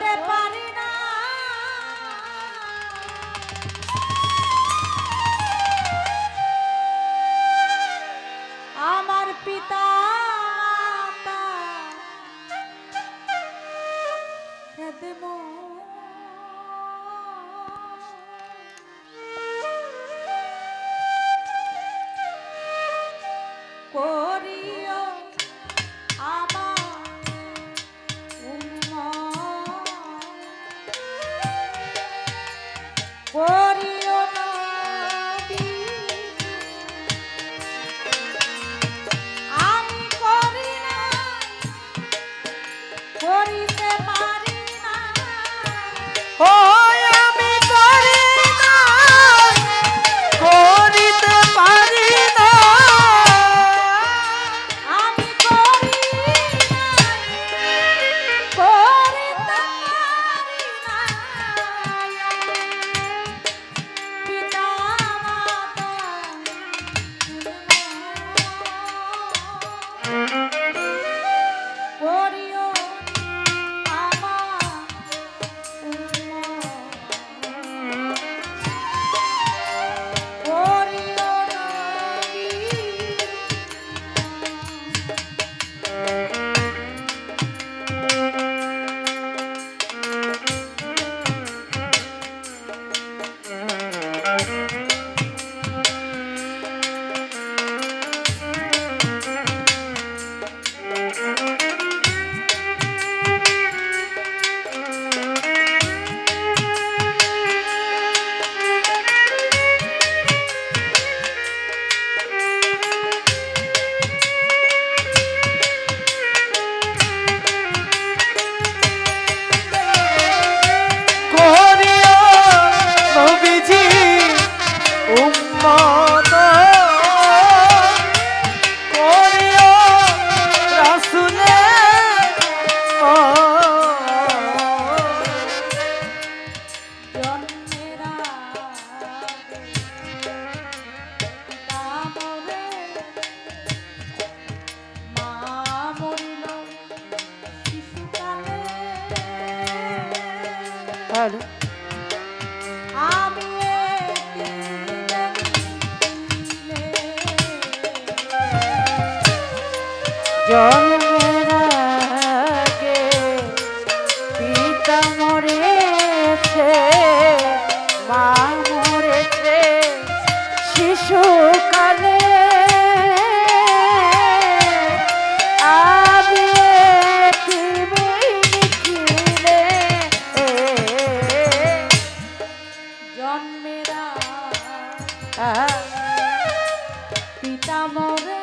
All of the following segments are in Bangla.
বলতে পারি আমি জন্মের আগে পিতা মরেছে। পিতা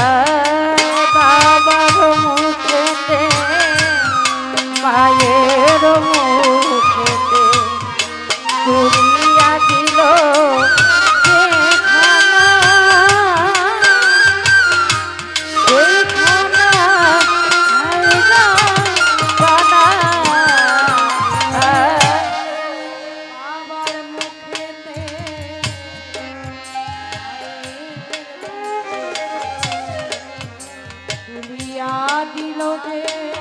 love. দিল যে